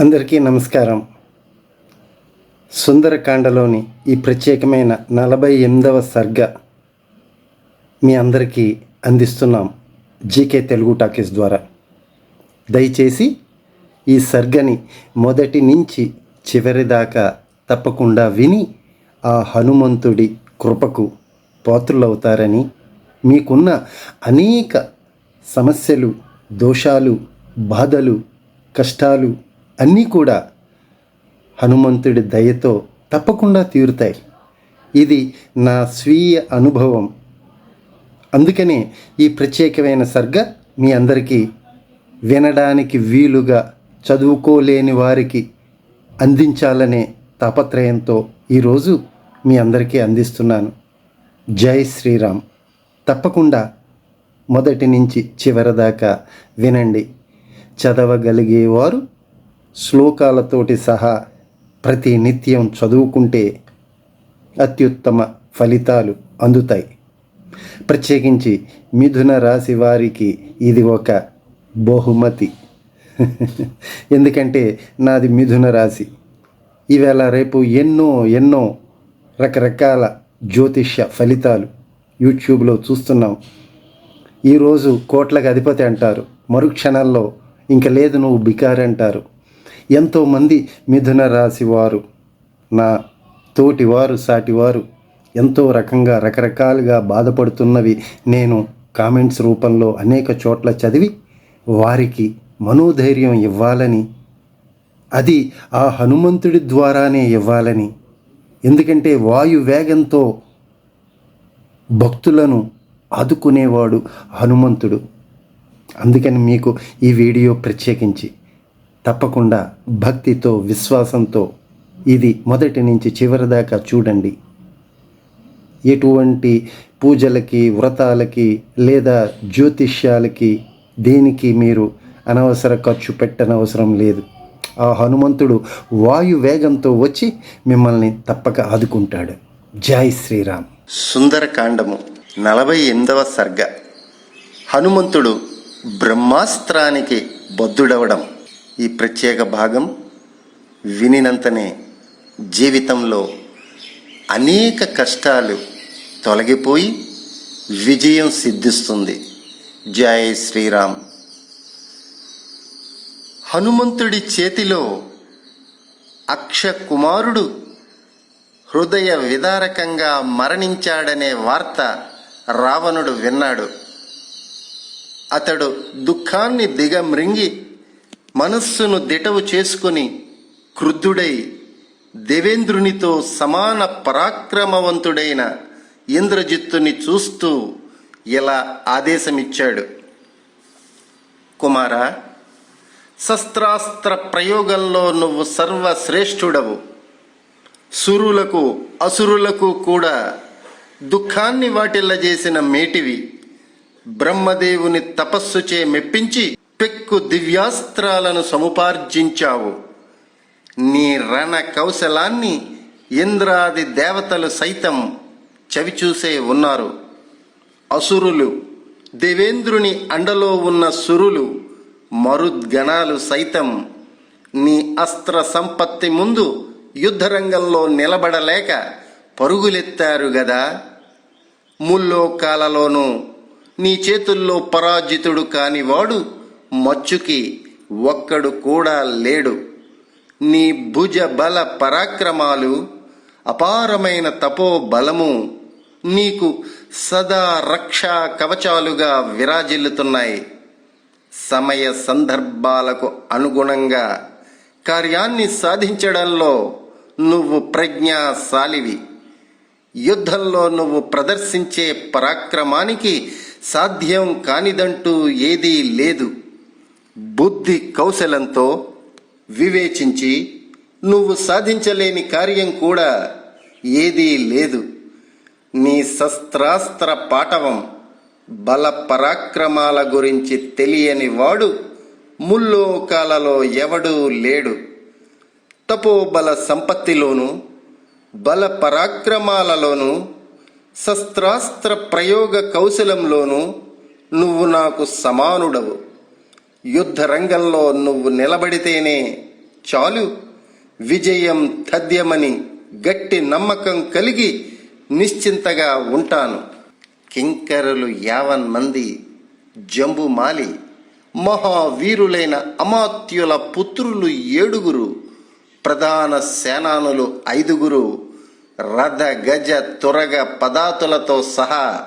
అందరికీ నమస్కారం. సుందరకాండలోని ఈ ప్రత్యేకమైన నలభై ఎనిమిదవ సర్గ మీ అందరికీ అందిస్తున్నాం జీకే తెలుగు టాకీస్ ద్వారా. దయచేసి ఈ సర్గని మొదటి నుంచి చివరి దాకా తప్పకుండా విని ఆ హనుమంతుడి కృపకు పాత్రులవుతారని మీకున్న అనేక సమస్యలు దోషాలు బాధలు కష్టాలు అన్నీ కూడా హనుమంతుడి దయతో తప్పకుండా తీరుతాయి. ఇది నా స్వీయ అనుభవం. అందుకనే ఈ ప్రత్యేకమైన సర్గ మీ అందరికీ వినడానికి వీలుగా చదువుకోలేని వారికి అందించాలనే తాపత్రయంతో ఈరోజు మీ అందరికీ అందిస్తున్నాను. జై శ్రీరామ్. తప్పకుండా మొదటి నుంచి చివరి దాకా వినండి. చదవగలిగేవారు శ్లోకాలతోటి సహా ప్రతి నిత్యం చదువుకుంటే అత్యుత్తమ ఫలితాలు అందుతాయి. ప్రత్యేకించి మిథున రాశి వారికి ఇది ఒక బహుమతి. ఎందుకంటే నాది మిథున రాశి. ఈవేళ రేపు ఎన్నో ఎన్నో రకరకాల జ్యోతిష్య ఫలితాలు యూట్యూబ్లో చూస్తున్నాం. ఈరోజు కోట్లకు అధిపతి అంటారు. మరుక్షణాల్లో ఇంక లేదు నువ్వు బికారంటారు. అంటారు ఎంతోమంది మిథున రాశి వారు నా తోటివారు సాటివారు ఎంతో రకంగా రకరకాలుగా బాధపడుతున్నవి. నేను కామెంట్స్ రూపంలో అనేక చోట్ల చదివి వారికి మనోధైర్యం ఇవ్వాలని అది ఆ హనుమంతుడి ద్వారానే ఇవ్వాలని. ఎందుకంటే వాయు వేగంతో భక్తులను ఆదుకునేవాడు హనుమంతుడు. అందుకని మీకు ఈ వీడియో ప్రత్యేకించి తప్పకుండా భక్తితో విశ్వాసంతో ఇది మొదటి నుంచి చివరి దాకా చూడండి. ఎటువంటి పూజలకి వ్రతాలకి లేదా జ్యోతిష్యాలకి దేనికి మీరు అనవసర ఖర్చు పెట్టనవసరం లేదు. ఆ హనుమంతుడు వాయు వేగంతో వచ్చి మిమ్మల్ని తప్పక ఆదుకుంటాడు. జై శ్రీరామ్. సుందరకాండము నలభై ఎనిమిదవ సర్గ. హనుమంతుడు బ్రహ్మాస్త్రానికి బద్దుడవడం ఈ ప్రత్యేక భాగం వినినంతనే జీవితంలో అనేక కష్టాలు తొలగిపోయి విజయం సిద్ధిస్తుంది. జై శ్రీరామ్. హనుమంతుడి చేతిలో అక్ష కుమారుడు హృదయ విదారకంగా మరణించాడనే వార్త రావణుడు విన్నాడు. అతడు దుఃఖాన్ని దిగమ్రింగి మనస్సును దిటవు చేసుకుని క్రుద్ధుడై దేవేంద్రునితో సమాన పరాక్రమవంతుడైన ఇంద్రజిత్తుని చూస్తూ ఇలా ఆదేశమిచ్చాడు. కుమారా శస్త్రాస్త్ర ప్రయోగంలో నువ్వు సర్వశ్రేష్ఠుడవు. సురులకు అసురులకు కూడా దుఃఖాన్ని వాటిల్ల చేసిన మేటివి. బ్రహ్మదేవుని తపస్సుచే మెప్పించి పెక్కు దివ్యాస్త్రాలను సముపార్జించావు. నీ రణ కౌశలాన్ని ఇంద్రాది దేవతలు సైతం చవిచూసే ఉన్నారు. అసురులు దేవేంద్రుని అండలో ఉన్న సురులు మరుద్గణాలు సైతం నీ అస్త్ర సంపత్తి ముందు యుద్ధరంగంలో నిలబడలేక పరుగులెత్తారు గదా. ముల్లోకాలలోనూ నీ చేతుల్లో పరాజితుడు కానివాడు మచ్చుకి ఒక్కడు కూడా లేడు. నీ భుజ బల పరాక్రమాలు అపారమైన తపో బలము నీకు సదా రక్షా కవచాలుగా విరాజిల్లుతున్నాయి. సమయ సందర్భాలకు అనుగుణంగా కార్యాన్ని సాధించడంలో నువ్వు ప్రజ్ఞాశాలివి. యుద్ధంలో నువ్వు ప్రదర్శించే పరాక్రమానికి సాధ్యం కానిదంటూ ఏదీ లేదు. బుద్ధి కౌశలంతో వివేచించి నువ్వు సాధించలేని కార్యం కూడా ఏదీ లేదు. నీ శస్త్రాస్త్ర పాటవం బల పరాక్రమాల గురించి తెలియని వాడు ముల్లోకాలలో ఎవడూ లేడు. తపోబల సంపత్తిలోను బల పరాక్రమాలలోను శస్త్రాస్త్ర ప్రయోగ కౌశలంలోనూ నువ్వు నాకు సమానుడవు. యుద్ధ రంగంలో నువ్వు నిలబడితేనే చాలు. విజయం తథ్యమని గట్టి నమ్మకం కలిగి నిశ్చింతగా ఉంటాను. కింకరులు యావన్ మంది జంబుమాలి. మహావీరులైన అమాత్యుల పుత్రులు ఏడుగురు. ప్రధాన సేనానులు ఐదుగురు. రథ గజ తురగ పదాతులతో సహా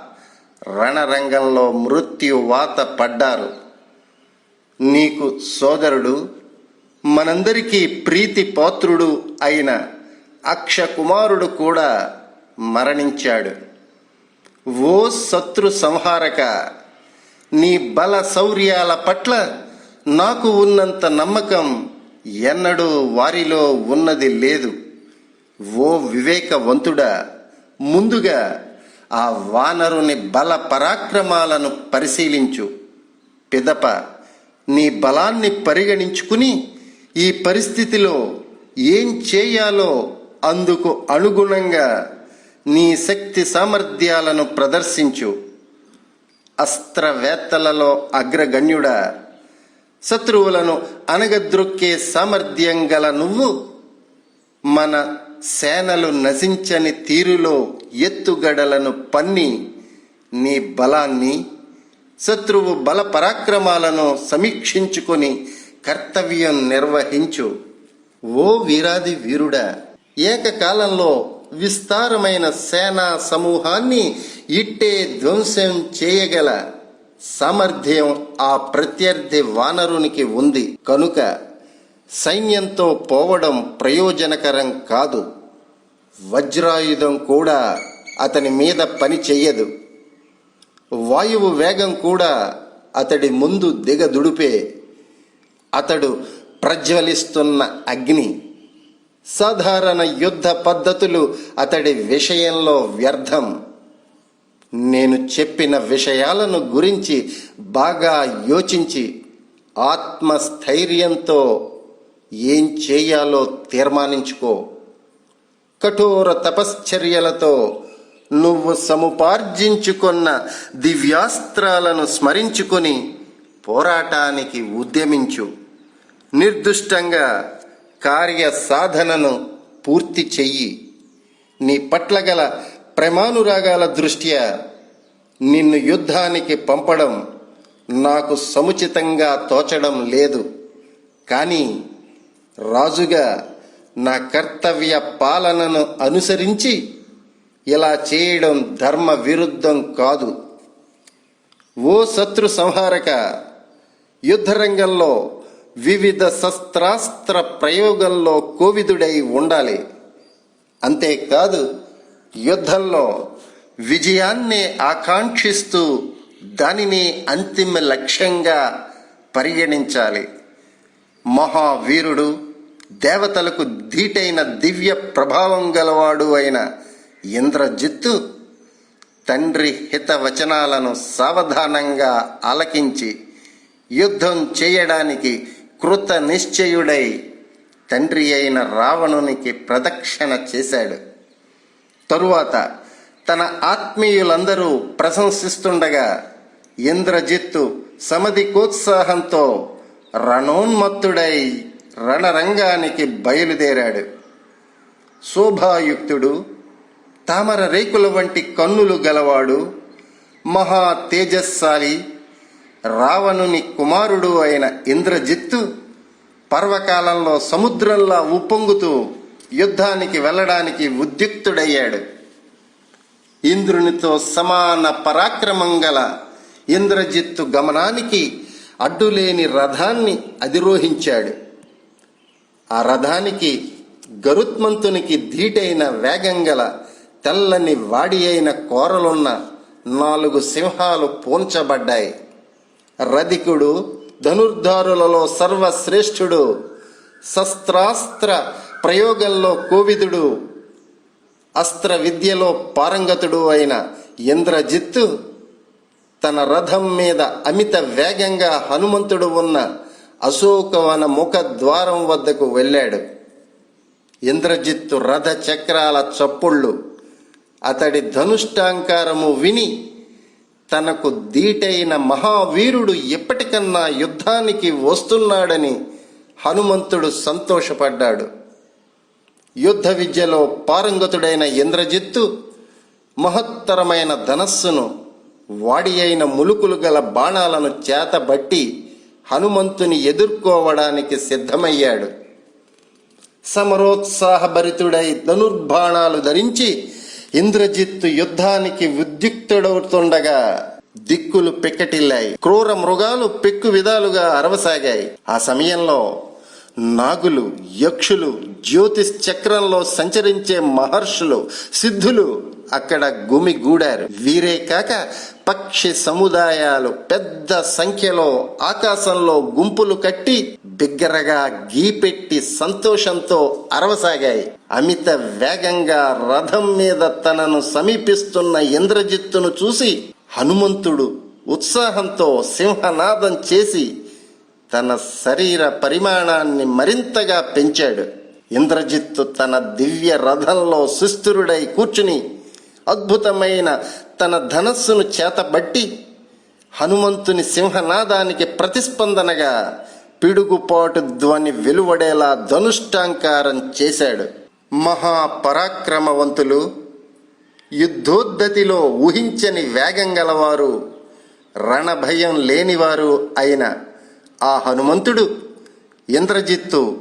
రణరంగంలో మృత్యు వాత పడ్డారు. నీకు సోదరుడు మనందరికీ ప్రీతి పాత్రుడు అయిన అక్షకుమారుడు కూడా మరణించాడు. ఓ శత్రు సంహారక నీ బల శౌర్యాల పట్ల నాకు ఉన్నంత నమ్మకం ఎన్నడూ వారిలో ఉన్నది లేదు. ఓ వివేకవంతుడా ముందుగా ఆ వానరుని బల పరాక్రమాలను పరిశీలించు. పిదప నీ బలాన్ని పరిగణించుకుని ఈ పరిస్థితిలో ఏం చేయాలో అందుకు అనుగుణంగా నీ శక్తి సామర్థ్యాలను ప్రదర్శించు. అస్త్రవేత్తలలో అగ్రగణ్యుడా శత్రువులను అనగద్రొక్కే సామర్థ్యం గల నువ్వు మన సేనలు నశించని తీరులో ఎత్తుగడలను పన్ని నీ బలాన్ని శత్రువు బల పరాక్రమాలను సమీక్షించుకొని కర్తవ్యం నిర్వహించు. ఓ వీరాది వీరుడా ఏకకాలంలో విస్తారమైన సేనా సమూహాన్ని ఇట్టే ధ్వంసం చేయగల సామర్థ్యం ఆ ప్రత్యర్థి వానరునికి ఉంది. కనుక సైన్యంతో పోవడం ప్రయోజనకరం కాదు. వజ్రాయుధం కూడా అతని మీద పని చెయ్యదు. వాయువు వేగం కూడా అతడి ముందు దిగదుడిపే. అతడు ప్రజ్వలిస్తున్న అగ్ని. సాధారణ యుద్ధ పద్ధతులు అతడి విషయంలో వ్యర్థం. నేను చెప్పిన విషయాలను గురించి బాగా యోచించి ఆత్మస్థైర్యంతో ఏం చేయాలో తీర్మానించుకో. కఠోర తపశ్చర్యలతో నువ్వు సముపార్జించుకున్న దివ్యాస్త్రాలను స్మరించుకొని పోరాటానికి ఉద్యమించు. నిర్దుష్టంగా కార్య సాధనను పూర్తి చెయ్యి. నీ పట్ల గల ప్రేమానురాగాల దృష్ట్యా నిన్ను యుద్ధానికి పంపడం నాకు సముచితంగా తోచడం లేదు. కానీ రాజుగా నా కర్తవ్య పాలనను అనుసరించి ఇలా చేయడం ధర్మ విరుద్ధం కాదు. ఓ శత్రు సంహారక యుద్ధరంగంలో వివిధ శస్త్రాస్త్ర ప్రయోగంలో కోవిదుడై ఉండాలి. అంతేకాదు యుద్ధంలో విజయాన్ని ఆకాంక్షిస్తూ దానిని అంతిమ లక్ష్యంగా పరిగణించాలి. మహావీరుడు దేవతలకు ధీటైన దివ్య ప్రభావం గలవాడు అయిన ఇంద్రజిత్తు తండ్రి హిత వచనాలను సావధానంగా ఆలకించి యుద్ధం చేయడానికి కృత నిశ్చయుడై తండ్రి అయిన రావణునికి ప్రదక్షిణ చేశాడు. తరువాత తన ఆత్మీయులందరూ ప్రశంసిస్తుండగా ఇంద్రజిత్తు సమధికోత్సాహంతో రణోన్మత్తుడై రణరంగానికి బయలుదేరాడు. శోభాయుక్తుడు తామర రేకుల వంటి కన్నులు గలవాడు మహా తేజస్సాలి రావణుని కుమారుడు అయిన ఇంద్రజిత్తు పర్వకాలంలో సముద్రంలా ఉప్పొంగుతూ యుద్ధానికి వెళ్ళడానికి ఉద్యుక్తుడయ్యాడు. ఇంద్రునితో సమాన పరాక్రమం గల ఇంద్రజిత్తు గమనానికి అడ్డులేని రథాన్ని అధిరోహించాడు. ఆ రథానికి గరుత్మంతునికి ధీటైన వేగం గల తెల్లని వాడి అయిన కోరలున్న నాలుగు సింహాలు పోంచబడ్డాయి రధికుడు ధనుర్ధారులలో సర్వశ్రేష్ఠుడు శస్త్రాస్త్ర ప్రయోగంలో కోవిదుడు అస్త్ర విద్యలో పారంగతుడు అయిన ఇంద్రజిత్తు తన రథం మీద అమిత వేగంగా హనుమంతుడు ఉన్న అశోకవన ముఖ ద్వారం వద్దకు వెళ్ళాడు. ఇంద్రజిత్తు రథ చక్రాల చప్పుళ్ళు అతడి ధనుష్టాంకారము విని తనకు దీటైన మహావీరుడు ఎప్పటికన్నా యుద్ధానికి వస్తున్నాడని హనుమంతుడు సంతోషపడ్డాడు. యుద్ధ విద్యలో పారంగతుడైన ఇంద్రజిత్తు మహత్తరమైన ధనస్సును వాడి అయిన ములుకులు గల బాణాలను చేతబట్టి హనుమంతుని ఎదుర్కోవడానికి సిద్ధమయ్యాడు. సమరోత్సాహభరితుడై ధనుర్బాణాలు ధరించి ఇంద్రజిత్తు యుద్ధానికి ఉద్యుక్తుడవుతుండగా దిక్కులు పిక్కటిల్లాయి. క్రూర మృగాలు పెక్కు విధాలుగా అరవసాగాయి. ఆ సమయంలో నాగులు యక్షులు జ్యోతిష్ చక్రంలో సంచరించే మహర్షులు సిద్ధులు అక్కడ గుమిగూడారు వీరే కాక పక్షి సముదాయాలు పెద్ద సంఖ్యలో ఆకాశంలో గుంపులు కట్టి బిగ్గరగా గీపెట్టి సంతోషంతో అరవసాగాయి. అమిత వేగంగా రథం మీద తనను సమీపిస్తున్న ఇంద్రజిత్తును చూసి హనుమంతుడు ఉత్సాహంతో సింహనాదం చేసి తన శరీర పరిమాణాన్ని మరింతగా పెంచాడు. ఇంద్రజిత్తు తన దివ్య రథంలో సుస్థిరుడై కూర్చుని అద్భుతమైన తన ధనస్సును చేతబట్టి హనుమంతుని సింహనాదానికి ప్రతిస్పందనగా పిడుగుపాటు ధ్వని వెలువడేలా ధనుష్టాంకారం చేశాడు. మహాపరాక్రమవంతులు యుద్ధోద్ధతిలో ఊహించని వేగం గలవారు రణభయం లేనివారు అయిన ఆ హనుమంతుడు ఇంద్రజిత్తు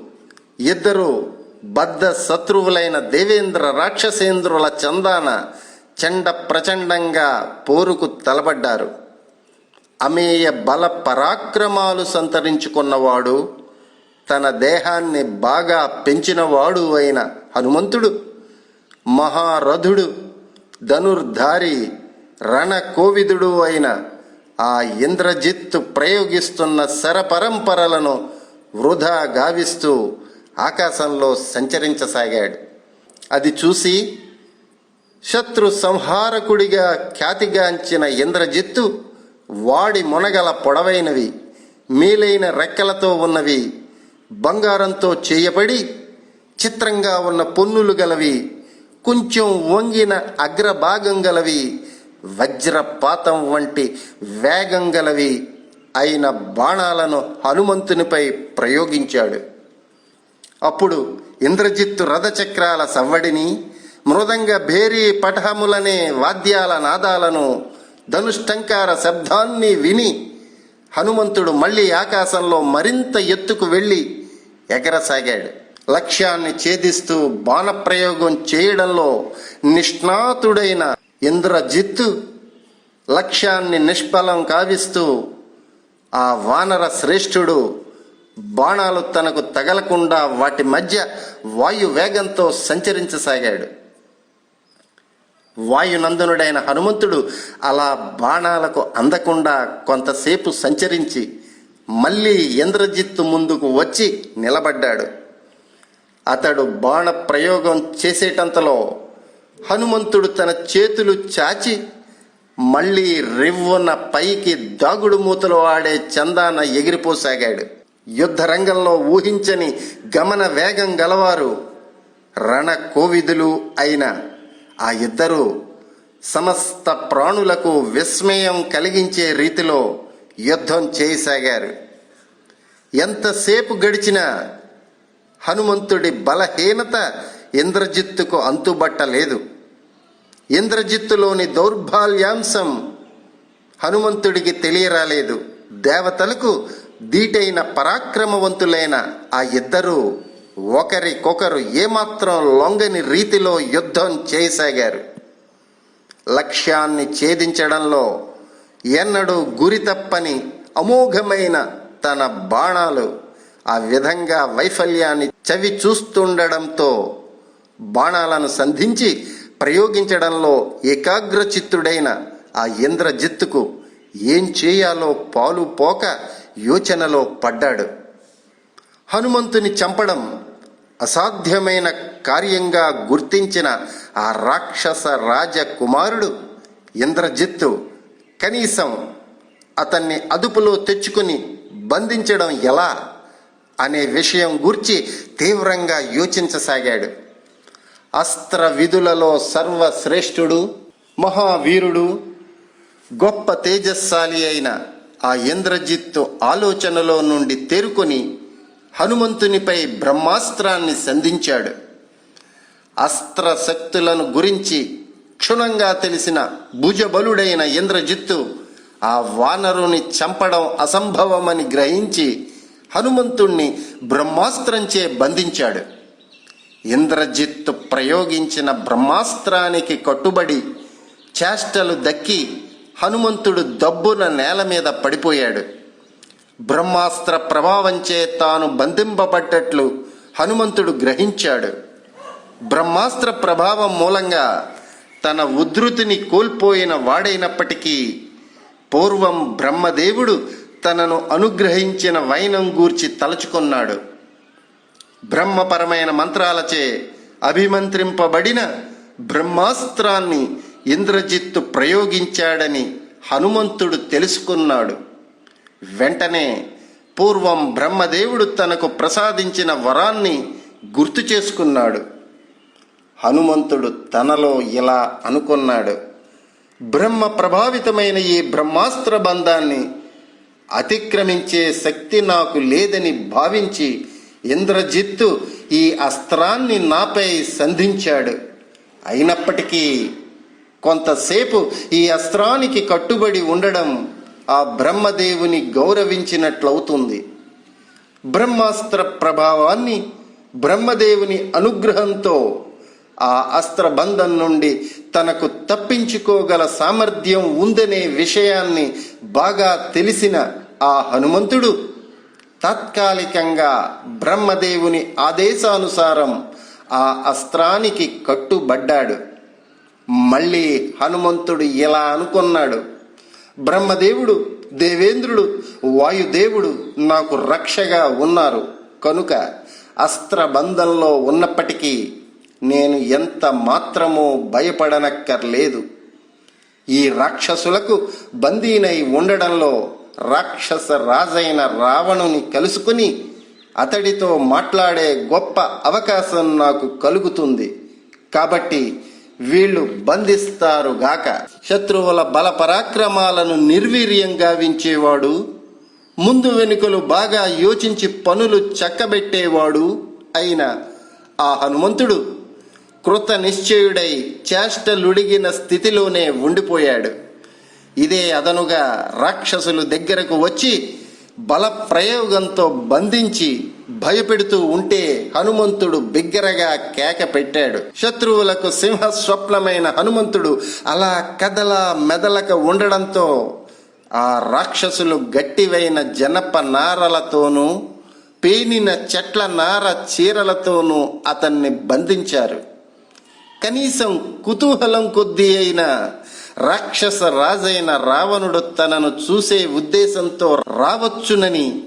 ఇద్దరు బద్ధ శత్రువులైన దేవేంద్ర రాక్షసేంద్రుల చందాన చండ ప్రచండంగా పోరుకు తలబడ్డారు. అమేయ బల పరాక్రమాలు సంతరించుకున్నవాడు తన దేహాన్ని బాగా పెంచినవాడు అయిన హనుమంతుడు మహారథుడు ధనుర్ధారి రణ కోవిదుడు అయిన ఆ ఇంద్రజిత్తు ప్రయోగిస్తున్న శరపరంపరలను వృధా గావిస్తూ ఆకాశంలో సంచరించసాగాడు. అది చూసి శత్రు సంహారకుడిగా ఖ్యాతిగాంచిన ఇంద్రజిత్తు వాడి మునగల పొడవైనవి మేలైన రెక్కలతో ఉన్నవి బంగారంతో చేయబడి చిత్రంగా ఉన్న పొన్నులు గలవి కొంచెం వంగిన అగ్రభాగం గలవి వజ్రపాతం వంటి వేగం గలవి అయిన బాణాలను హనుమంతునిపై ప్రయోగించాడు. అప్పుడు ఇంద్రజిత్తు రథచక్రాల సవ్వడిని మృదంగ భేరీ పటహములనే వాద్యాల నాదాలను ధనుష్టంకార శబ్దాన్ని విని హనుమంతుడు మళ్ళీ ఆకాశంలో మరింత ఎత్తుకు వెళ్ళి ఎగరసాగాడు. లక్ష్యాన్ని ఛేదిస్తూ బాణప్రయోగం చేయడంలో నిష్ణాతుడైన ఇంద్రజిత్తు లక్ష్యాన్ని నిష్ఫలం కావిస్తూ ఆ వానర శ్రేష్ఠుడు బాణాలు తనకు తగలకుండా వాటి మధ్య వాయు వేగంతో సంచరించసాగాడు. వాయునందనుడైన హనుమంతుడు అలా బాణాలకు అందకుండా కొంతసేపు సంచరించి మళ్ళీ ఇంద్రజిత్తు ముందుకు వచ్చి నిలబడ్డాడు. అతడు బాణ ప్రయోగం చేసేటంతలో హనుమంతుడు తన చేతులు చాచి మళ్ళీ రివ్వున పైకి దాగుడు మూతలు ఆడే చందాన ఎగిరిపోసాగాడు. యుద్ధ రంగంలో ఊహించని గమన వేగం గలవారు రణ కోవిదులు అయిన ఆ ఇద్దరు సమస్త ప్రాణులకు విస్మయం కలిగించే రీతిలో యుద్ధం చేయసాగారు. ఎంతసేపు గడిచినా హనుమంతుడి బలహీనత ఇంద్రజిత్తుకు అంతుబట్టలేదు. ఇంద్రజిత్తులోని దౌర్బాల్యాంశం హనుమంతుడికి తెలియరాలేదు. దేవతలకు దీటైన పరాక్రమవంతులైన ఆ ఇద్దరు ఒకరికొకరు ఏమాత్రం లొంగని రీతిలో యుద్ధం చేయసాగారు. లక్ష్యాన్ని ఛేదించడంలో ఎన్నడూ గురి తప్పని అమోఘమైన తన బాణాలు ఆ విధంగా వైఫల్యాన్ని చవి చూస్తుండడంతో బాణాలను సంధించి ప్రయోగించడంలో ఏకాగ్రచిత్తుడైన ఆ ఇంద్రజిత్తుకు ఏం చేయాలో పాలు పోక యోచనలో పడ్డాడు. హనుమంతుని చంపడం అసాధ్యమైన కార్యంగా గుర్తించిన ఆ రాక్షస రాజకుమారుడు ఇంద్రజిత్తు కనీసం అతన్ని అదుపులో తెచ్చుకుని బంధించడం ఎలా అనే విషయం గూర్చి తీవ్రంగా యోచించసాగాడు. అస్త్ర విధులలో సర్వశ్రేష్ఠుడు మహావీరుడు గొప్ప తేజస్శాలి అయిన ఆ ఇంద్రజిత్తు ఆలోచనలో నుండి తేరుకొని హనుమంతునిపై బ్రహ్మాస్త్రాన్ని సంధించాడు. అస్త్ర శక్తులను గురించి క్షుణ్ణంగా తెలిసిన భుజబలుడైన ఇంద్రజిత్తు ఆ వానరుని చంపడం అసంభవమని గ్రహించి హనుమంతుణ్ణి బ్రహ్మాస్త్రంచే బంధించాడు. ఇంద్రజిత్తు ప్రయోగించిన బ్రహ్మాస్త్రానికి కట్టుబడి చేష్టలు దక్కి హనుమంతుడు దబ్బున నేల మీద పడిపోయాడు. బ్రహ్మాస్త్ర ప్రభావంచే తాను బంధింపబడ్డట్లు హనుమంతుడు గ్రహించాడు. బ్రహ్మాస్త్ర ప్రభావం మూలంగా తన ఉధృతిని కోల్పోయిన వాడైనప్పటికీ పూర్వం బ్రహ్మదేవుడు తనను అనుగ్రహించిన వైనం గూర్చి తలుచుకున్నాడు. బ్రహ్మపరమైన మంత్రాలచే అభిమంత్రింపబడిన బ్రహ్మాస్త్రాన్ని ఇంద్రజిత్తు ప్రయోగించాడని హనుమంతుడు తెలుసుకున్నాడు. వెంటనే పూర్వం బ్రహ్మదేవుడు తనకు ప్రసాదించిన వరాన్ని గుర్తు చేసుకున్నాడు. హనుమంతుడు తనలో ఇలా అనుకున్నాడు. బ్రహ్మ ప్రభావితమైన ఈ బ్రహ్మాస్త్ర బంధాన్ని అతిక్రమించే శక్తి నాకు లేదని భావించి ఇంద్రజిత్తు ఈ అస్త్రాన్ని నాపై సంధించాడు. అయినప్పటికీ కొంతసేపు ఈ అస్త్రానికి కట్టుబడి ఉండడం ఆ బ్రహ్మదేవుని గౌరవించినట్లవుతుంది. బ్రహ్మాస్త్ర ప్రభావాన్ని బ్రహ్మదేవుని అనుగ్రహంతో ఆ అస్త్ర బంధం నుండి తనకు తప్పించుకోగల సామర్థ్యం ఉందనే విషయాన్ని బాగా తెలిసిన ఆ హనుమంతుడు తాత్కాలికంగా బ్రహ్మదేవుని ఆదేశానుసారం ఆ అస్త్రానికి కట్టుబడ్డాడు. మళ్ళీ హనుమంతుడు ఇలా అనుకున్నాడు. బ్రహ్మదేవుడు దేవేంద్రుడు వాయుదేవుడు నాకు రక్షగా ఉన్నారు. కనుక అస్త్రబంధంలో ఉన్నప్పటికీ నేను ఎంత మాత్రమూ భయపడనక్కర్లేదు. ఈ రాక్షసులకు బందీనై ఉండడంలో రాక్షస రాజైన రావణుని కలుసుకుని అతడితో మాట్లాడే గొప్ప అవకాశం నాకు కలుగుతుంది. కాబట్టి వీళ్ళు బంధిస్తారుగాక శత్రువుల బల పరాక్రమాలను నిర్వీర్యం గావించేవాడు ముందు వెనుకలు బాగా యోచించి పనులు చక్కబెట్టేవాడు అయిన ఆ హనుమంతుడు కృత నిశ్చయుడై చేష్టలుడిగిన స్థితిలోనే ఉండిపోయాడు. ఇదే అదనుగా రాక్షసులు దగ్గరకు వచ్చి బల ప్రయోగంతో బంధించి భయపెడుతూ ఉంటే హనుమంతుడు బిగ్గరగా కేక పెట్టాడు. శత్రువులకు సింహ స్వప్నమైన హనుమంతుడు అలా కదలా మెదలక ఉండడంతో ఆ రాక్షసులు గట్టివైన జనప నారలతోనూ పేనిన చెట్ల నార చీరలతోనూ అతన్ని బంధించారు. కనీసం కుతూహలం కొద్దీ అయిన రాక్షస రాజైన రావణుడు తనను చూసే ఉద్దేశంతో రావచ్చునని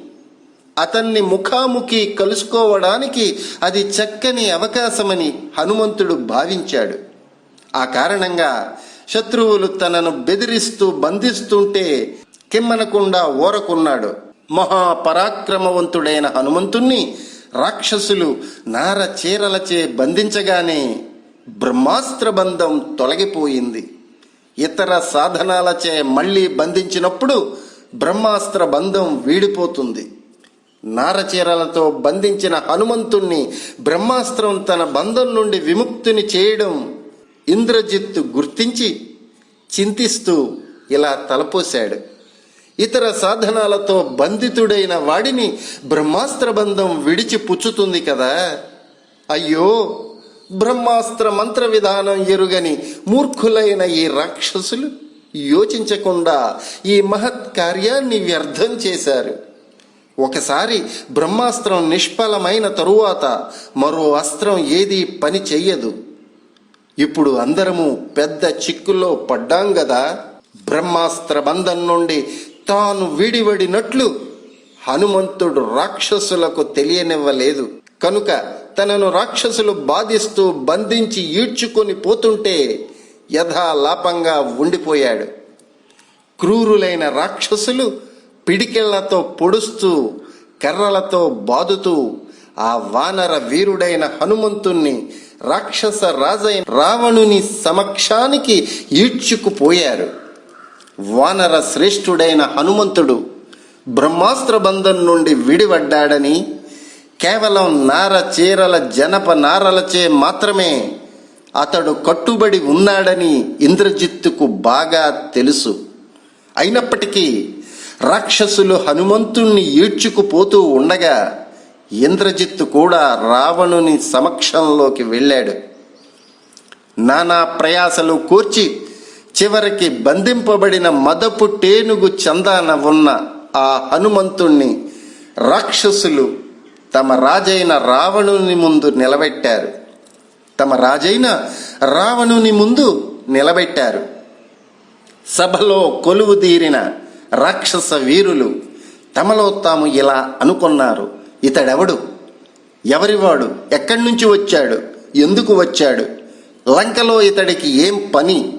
అతన్ని ముఖాముఖి కలుసుకోవడానికి అది చక్కని అవకాశమని హనుమంతుడు భావించాడు. ఆ కారణంగా శత్రువులు తనను బెదిరిస్తూ బంధిస్తుంటే కిమ్మనకుండా ఓరకున్నాడు. మహాపరాక్రమవంతుడైన హనుమంతుణ్ణి రాక్షసులు నార చీరలచే బంధించగానే బ్రహ్మాస్త్ర బంధం తొలగిపోయింది. ఇతర సాధనాలచే మళ్ళీ బంధించినప్పుడు బ్రహ్మాస్త్ర బంధం వీడిపోతుంది. నారచీరలతో బంధించిన హనుమంతుణ్ణి బ్రహ్మాస్త్రం తన బంధం నుండి విముక్తిని చేయడం ఇంద్రజిత్తు గుర్తించి చింతిస్తూ ఇలా తలపోశాడు. ఇతర సాధనాలతో బంధితుడైన వాడిని బ్రహ్మాస్త్ర బంధం విడిచి పుచ్చుతుంది కదా. అయ్యో బ్రహ్మాస్త్ర మంత్ర విధానం ఎరుగని మూర్ఖులైన ఈ రాక్షసులు యోచించకుండా ఈ మహత్ కార్యాన్ని వ్యర్థం చేశారు. ఒకసారి బ్రహ్మాస్త్రం నిష్ఫలమైన తరువాత మరో అస్త్రం ఏదీ పని చెయ్యదు. ఇప్పుడు అందరము పెద్ద చిక్కుల్లో పడ్డాం గదా. బ్రహ్మాస్త్ర బంధం నుండి తాను విడివడినట్లు హనుమంతుడు రాక్షసులకు తెలియనివ్వలేదు. కనుక తనను రాక్షసులు బాధిస్తూ బంధించి ఈడ్చుకొని పోతుంటే యథాలాపంగా ఉండిపోయాడు. క్రూరులైన రాక్షసులు పిడికిళ్ళతో పొడుస్తూ కర్రలతో బాదుతూ ఆ వానర వీరుడైన హనుమంతుణ్ణి రాక్షస రాజైన రావణుని సమక్షానికి ఈడ్చుకుపోయారు. వానర శ్రేష్ఠుడైన హనుమంతుడు బ్రహ్మాస్త్ర బంధం నుండి విడివడ్డాడని కేవలం నార చీరల జనప నారలచే మాత్రమే అతడు కట్టుబడి ఉన్నాడని ఇంద్రజిత్తుకు బాగా తెలుసు. అయినప్పటికీ రాక్షసులు హనుమంతుణ్ణి ఈడ్చుకుపోతూ ఉండగా ఇంద్రజిత్తు కూడా రావణుని సమక్షంలోకి వెళ్ళాడు. నానా ప్రయాసలు కూర్చి చివరికి బంధింపబడిన మదపు టేనుగు చందాన ఉన్న ఆ హనుమంతుణ్ణి రాక్షసులు తమ రాజైన రావణుని ముందు నిలబెట్టారు. తమ రాజైన రావణుని ముందు నిలబెట్టారు. సభలో కొలువు తీరిన రాక్షస వీరులు తమలో తాము ఇలా అనుకున్నారు. ఇతడెవడు? ఎవరివాడు? ఎక్కడి నుంచి వచ్చాడు? ఎందుకు వచ్చాడు? లంకలో ఇతడికి ఏం పని?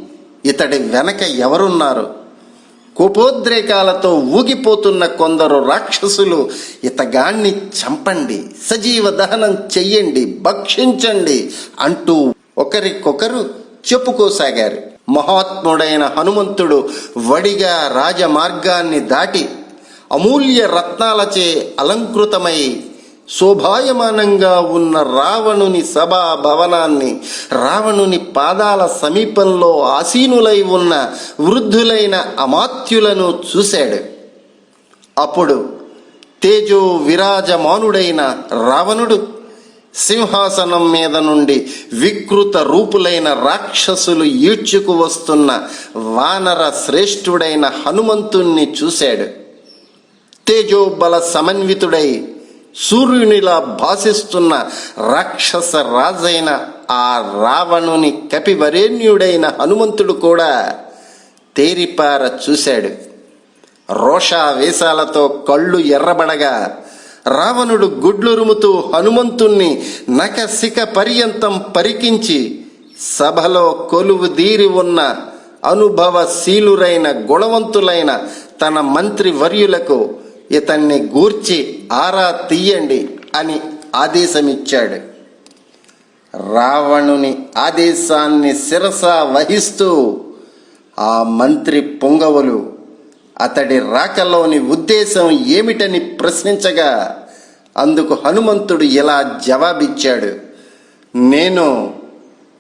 ఇతడి వెనక ఎవరున్నారు? కోపోద్రేకాలతో ఊగిపోతున్న కొందరు రాక్షసులు ఇతగాణ్ణి చంపండి సజీవ దహనం చెయ్యండి భక్షించండి అంటూ ఒకరికొకరు చెప్పుకోసాగారు. మహాత్ముడైన హనుమంతుడు వడిగా రాజమార్గాన్ని దాటి అమూల్య రత్నాలచే అలంకృతమై శోభాయమానంగా ఉన్న రావణుని సభా భవనాన్ని రావణుని పాదాల సమీపంలో ఆసీనులై ఉన్న వృద్ధులైన అమాత్యులను చూశాడు. అప్పుడు తేజో విరాజమానుడైన రావణుడు సింహాసనం మీద నుండి వికృత రూపులైన రాక్షసులు ఈడ్చుకు వస్తున్న వానర శ్రేష్ఠుడైన హనుమంతుణ్ణి చూశాడు. తేజోబల సమన్వితుడై సూర్యునిలా భాసిస్తున్న రాక్షస రాజైన ఆ రావణుని కపివరేణ్యుడైన హనుమంతుడు కూడా తేరిపార చూశాడు. రోషావేశాలతో కళ్ళు ఎర్రబడగా రావణుడు గుడ్లురుముతూ హనుమంతుణ్ణి నకసిక పర్యంతం పరికించి సభలో కొలువు దీరి ఉన్న అనుభవశీలురైన గుణవంతులైన తన మంత్రి వర్యులకు ఇతన్ని గూర్చి ఆరా తీయండి అని ఆదేశమిచ్చాడు. రావణుని ఆదేశాన్ని శిరస వహిస్తూ ఆ మంత్రి పొంగవులు అతడి రాకలోని ఉద్దేశం ఏమిటని ప్రశ్నించగా అందుకు హనుమంతుడు ఇలా జవాబిచ్చాడు. నేను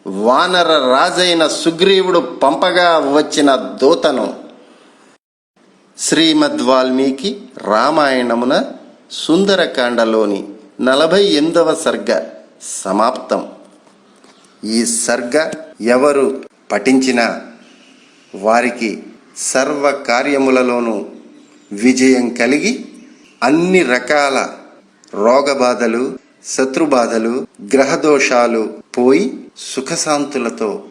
వానర రాజైన సుగ్రీవుడు పంపగా వచ్చిన దూతను. శ్రీమద్ వాల్మీకి రామాయణమున సుందరకాండలోని నలభై ఎనిమిదవ సర్గ సమాప్తం. ఈ సర్గ ఎవరు పఠించినా వారికి సర్వ కార్యములలోనూ విజయం కలిగి అన్ని రకాల రోగబాధలు శత్రుబాధలు గ్రహదోషాలు పోయి సుఖశాంతులతో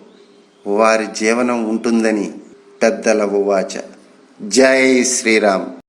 వారి జీవనం ఉంటుందని పెద్దల ఉవాచ. జై శ్రీరామ్.